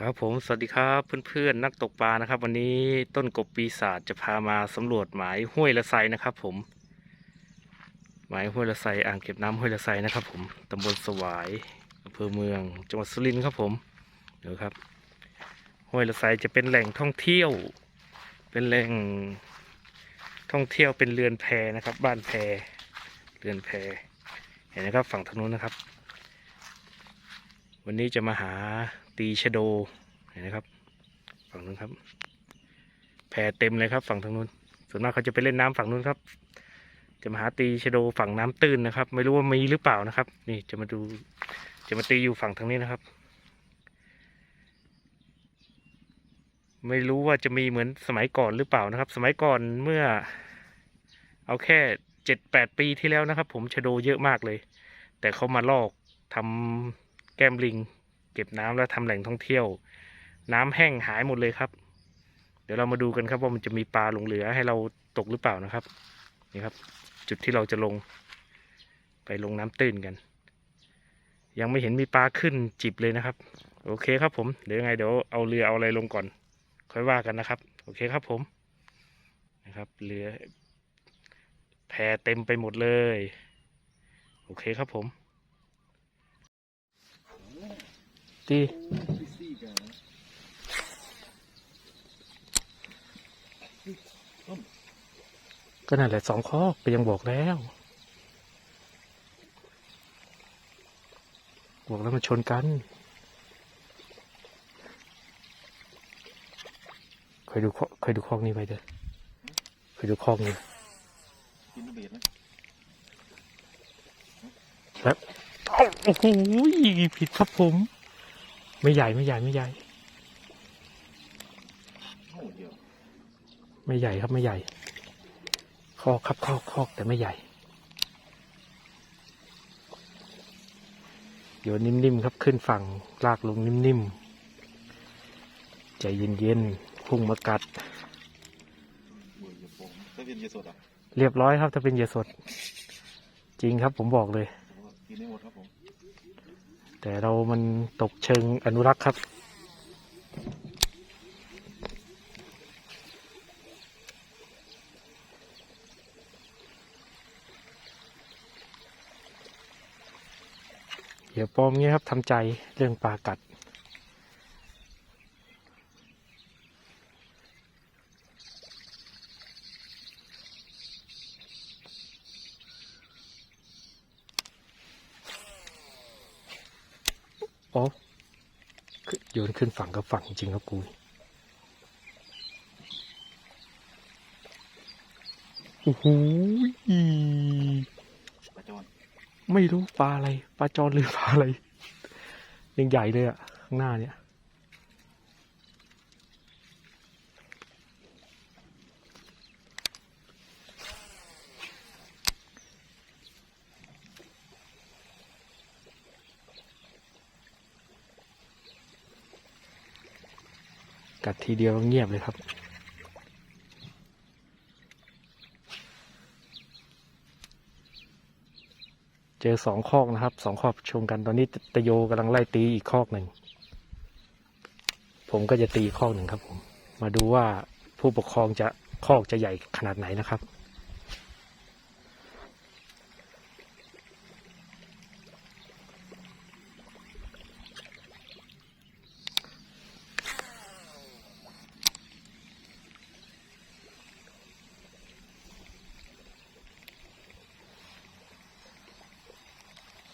ครับผมสวัสดีครับเพื่อนๆนักตกปลานะครับ วันนี้ต้นกบปีศาจจะพามาสำรวจหมายห้วยละไซนะครับ ผม หมายห้วยละไซอ่างเก็บน้ำห้วยละไซนะครับ ผมตำบลสวายอำเภอเมือง จังหวัดสุรินทร์ครับผมเดี๋ยวครับ ห้วยละไซจะเป็นแหล่งท่องเที่ยว เป็นแหล่งท่องเที่ยวเป็นเรือนแพนะครับ บ้านแพเรือนแพเห็นนะครับฝั่งทางนู้นนะครับ วันนี้จะมาหา ตีชโดเห็นนะครับ ฝั่งนู้นครับ แพเต็มเลยครับ ฝั่งทางนู้น ส่วนมากเขาจะไปเล่นน้ำฝั่งนู้นครับ จะมาหาตีชโดฝั่งน้ำตื้นนะครับ ไม่รู้ว่ามีหรือเปล่านะครับ นี่จะมาดู จะมาตีอยู่ฝั่งทางนี้นะครับ ไม่รู้ว่าจะมีเหมือนสมัยก่อนหรือเปล่านะครับ สมัยก่อนเมื่อ เอาแค่เจ็ดแปดปีที่แล้วนะครับ ผมชโดเยอะมากเลย แต่เขามาลอกทำแก้มลิง เก็บน้ำแล้วทำแหล่งท่องเที่ยว น้ำแห้งหายหมดเลยครับ เดี๋ยวเรามาดูกันครับว่ามันจะมีปลาหลงเหลือให้เราตกหรือเปล่านะครับนี่ครับ จุดที่เราจะลง ไปลงน้ำตื้นกัน ยังไม่เห็นมีปลาขึ้นจิบเลยนะครับ โอเคครับผมเดี๋ยวยังไงเดี๋ยวเอาเรือเอาอะไรลงก่อน ค่อยว่ากันนะครับ โอเคครับผมนะครับเรือแพเต็มไปหมดเลย โอเคครับผม ตีก็นั่นแหละสองข้อก็ยังบอกแล้ว บอกแล้วมันชนกันเคยดูข้อเคยดูคอกนี้ไปเด้อเคยดูคอกนี้กินเบียดนะแล้วเอ้าโอ้โหผิดครับผม ไม่ใหญ่ไม่ใหญ่ไม่ใหญ่โอ้เดียวไม่ใหญ่ครับไม่ใหญ่ คอกครับคอกคอกแต่ไม่ใหญ่โยนนิ่มๆครับขึ้นฝั่งลากลงนิ่มๆใจเย็นๆพุ่งมากัดบุยอย่าโป่งถ้าเป็นเยสดอะเรียบร้อยครับถ้าเป็นเหยื่อสด จริงครับผมบอกเลยผมว่ากินได้หมดครับผม แต่เรามันตกเชิงอนุรักษ์ครับ เดี๋ยวปลอมเงี้ยครับทำใจเรื่องปลากัด อ๋อขึ้นโยนขึ้นฝั่งกับฝั่งจริงครับกูโอ้โหปลาจอนไม่รู้ปลาอะไร ปลาจอนหรือปลาอะไร ยังใหญ่เลยอะข้างหน้าเนี่ย กัดทีเดียวเงียบเลยครับ เจอสองคอกนะครับสองคอกชมกันตอนนี้ตะโยกำลังไล่ตีอีกคอกหนึ่ง ผมก็จะตีอีกคอกหนึ่งครับผม มาดูว่าผู้ปกครองจะคอกจะใหญ่ขนาดไหนนะครับ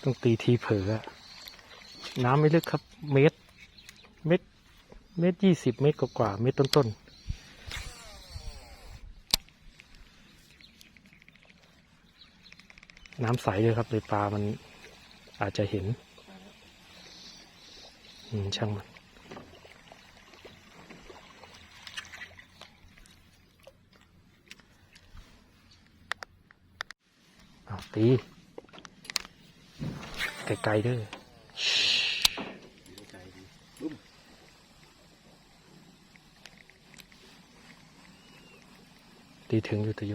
ต้องตีทีเผลอน้ำไม่ลึกครับ เมตร เมตร เมตรยี่สิบเมตรกว่าเมตรต้นๆน้ำใสเลยครับเลยปลามันอาจจะเห็น อืม ช่างมัน เอาตี ไกลๆเด้อใจดีบุ้มตีถึงอยู่แตะโย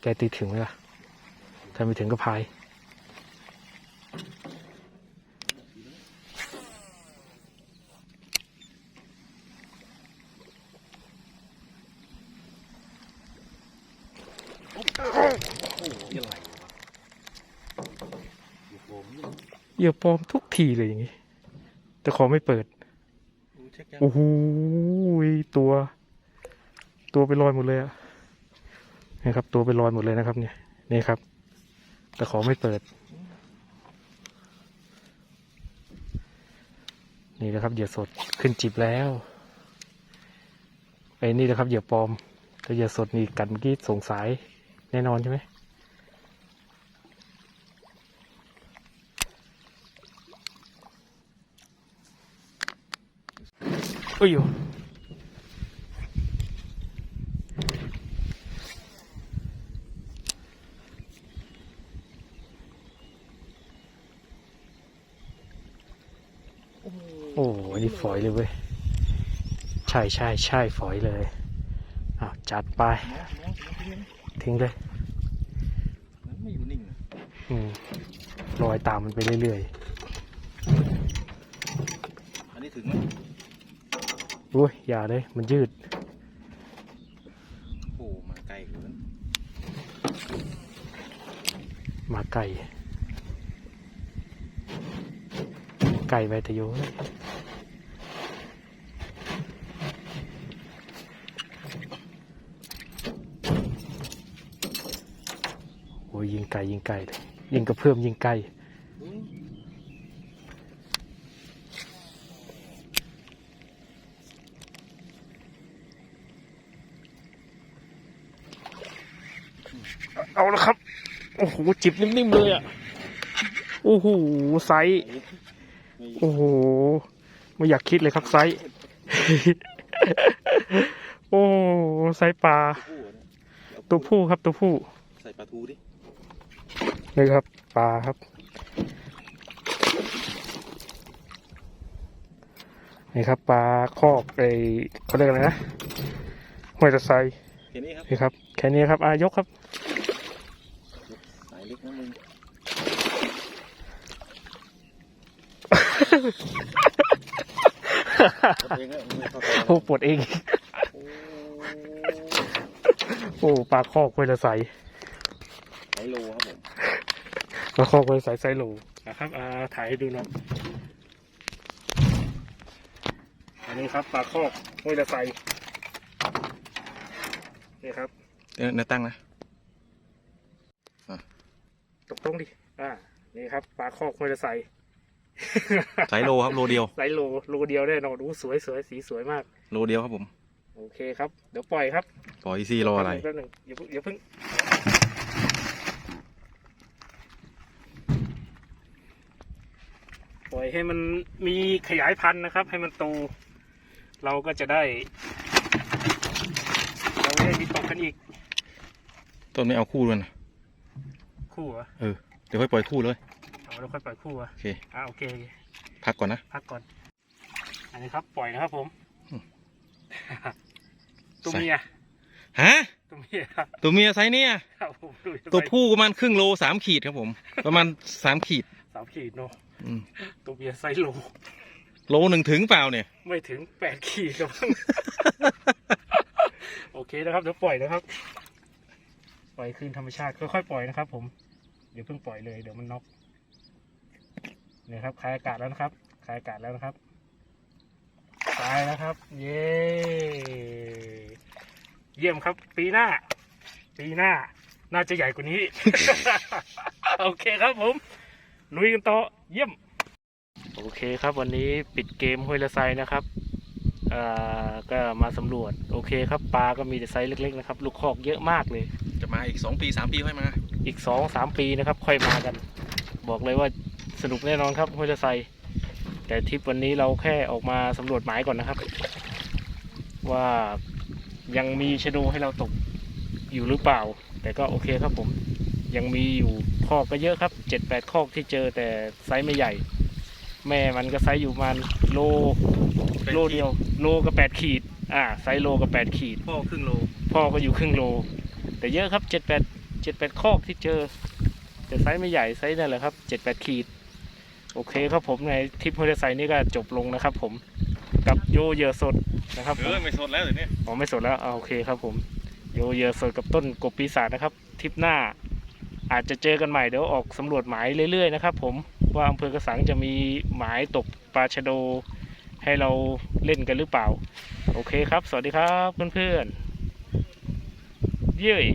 แกตีถึงไหมล่ะถ้าไม่ถึงก็พาย เเหยื่อปลอมทุกทีเลยอย่างงี้ แต่ขอไม่เปิดดูเช็คยังโอ้โหตัว ตัวไปลอยหมดเลยอะนี่ครับ ตัวไปลอยหมดเลยนะครับ เนี่ยนี่ครับ แต่ขอไม่เปิด นี่นะครับเหยื่อสดขึ้นจิบแล้วไอ้นี่นะครับเหยื่อปลอมถ้าเหยื่อสดนี่กัดเมื่อกี้สงสัยแน่นอนใช่ไหม โอ้ยอยู่โอ้อันนี้ฝอยเลยเว้ย ใช่ใช่ใช่ฝอยเลยอ้าวจัดไปมองมองมองที่นี่ทิ้งเลยมันไม่อยู่นิ่งนะอืมลอยตามมันไปเรื่อยอันนี้ถึงไหมๆ อุ้ยอย่าเลย มันยืดโอ้มาไกลเกินมาไก่ ไก่ใบตะโยเอ้ยโอ้ยยิงไก่ยิงไก่เลยยิงกระเพื่อมยิงไก่ เอาละครับ โอ้โห จิบนิ่มๆเลยอะ โอ้โห ไซส์ไม่โอ้โห ไม่อยากคิดเลยครับไซส์โอ้ไซส์ปลาตัวผู้อะเนี่ยตัวผู้ครับตัวผู้ ใส่ปลาทูดินี่ครับปลาครับ นี่ครับปลาคอกไอเขาเรียกอะไรนะห้วยตะไซแค่นี้ครับนี่ครับ แค่นี้ครับอายกครับ สายเล็กนะมึงตัวเองอะมึงเข้าใจ โอ้ปวดเอง โอ้โอ้ปลาคอกห้วยตะไซไซโลครับผมปลาคอกห้วยตะไซไซโลนะครับอ่าถ่ายให้ดูหน่อยอันนี้ครับปลาคอกห้วยตะไซนี่ครับเดี๋ยวเดี๋ยวตั้งนะตกตรงดิอ่านี่ครับปลาคอกห้วยตะ ไซสายโลครับโลเดียวไซส์โลโลเดียวแน่นอนดูสวยสวยสีสวยมาก โลเดียวครับผม โอเคครับ เดี๋ยวปล่อยครับ ปล่อยซีรออะไรแป๊บหนึงอย่าเพิ่งอย่าเพิ่งปล่อยให้มันมีขยายพันธุ์นะครับ ให้มันโต เราก็จะได้ เราไม่ได้มีตกกันอีก ต้นไม่เอาคู่ด้วยนะคู่เหรอเออ เดี๋ยวค่อยปล่อยคู่เลย เอาเราค่อยปล่อยคู่เหรอโอเคอ่าโอเคโอเค พักก่อนนะ พักก่อน อันนี้ครับปล่อยนะครับผมอืมตัวเมียฮะตัวเมียตัวเมียไซส์เนี่ยครับผมดูตัวผู้ประมาณครึ่งโลสามขีดครับผม ประมาณสามขีดสามขีดเนาะอืมตัวเมียไซส์โล โลหนึ่งถึงเปล่าเนี่ย ไม่ถึงแปดขีดครับโอเคนะครับเดี๋ยวปล่อยนะครับ ปล่อยคืนธรรมชาติค่อยๆปล่อยนะครับผม เดี๋ยวเพิ่งปล่อยเลยเดี๋ยวมันน็อกเนี่ยครับคลายอากาศแล้วนะครับคลายอากาศแล้วนะครับตายแล้วครับ เย้เยี่ยมครับ ปีหน้า ปีหน้า น่าจะใหญ่กว่านี้ โอเคครับผมลุยกันต่อเยี่ยม โอเคครับวันนี้ปิดเกมห้วยละไซนะครับอ่าก็มาสำรวจ โอเคครับปลาก็มีแต่ไซส์เล็กๆนะครับ ลูกคอกเยอะมากเลย จะมาอีกสองปีสามปีค่อยมา อีกสองสามปีนะครับ ค่อยมากัน บอกเลยว่า สนุกแน่นอนครับห้วยละไซแต่ทริปวันนี้เราแค่ออกมาสำรวจหมายก่อนนะครับ ว่ายังมีชะโดให้เราตกอยู่หรือเปล่า แต่ก็โอเคครับผมยังมีอยู่คอกก็เยอะครับเจ็ดแปดคอกที่เจอแต่ไซส์ไม่ใหญ่ แม่มันก็ไซส์อยู่ประมาณโลโลเดียว โลกับแปดขีด อ่าไซส์โลกับแปดขีด พ่อครึ่งโล พ่อก็อยู่ครึ่งโล แต่เยอะครับเจ็ดแปดเจ็ดแปดคอกที่เจอ แต่ไซส์ไม่ใหญ่ไซส์นั่นแหละครับเจ็ดแปดขีด โอเคครับผมในทริปฮอลไซนี่ก็จบลงนะครับ ผมกับโยเหยอะสดนะครับผเอมอไม่สดแล้วเดี๋ยวนี้อ๋อไม่สดแล้วอ่าโอเคครับผมโยเหยอะสดกับต้นกบปีศาจนะครับทริปหน้าอาจจะเจอกันใหม่เดี๋ยวออกสำรวจหมายเรื่อยๆนะครับผมว่าอำเภอกระสังจะมีหมายตกปลาชะโด ให้เราเล่นกันหรือเปล่า โอเคครับ สวัสดีครับเพื่อนๆเย้ย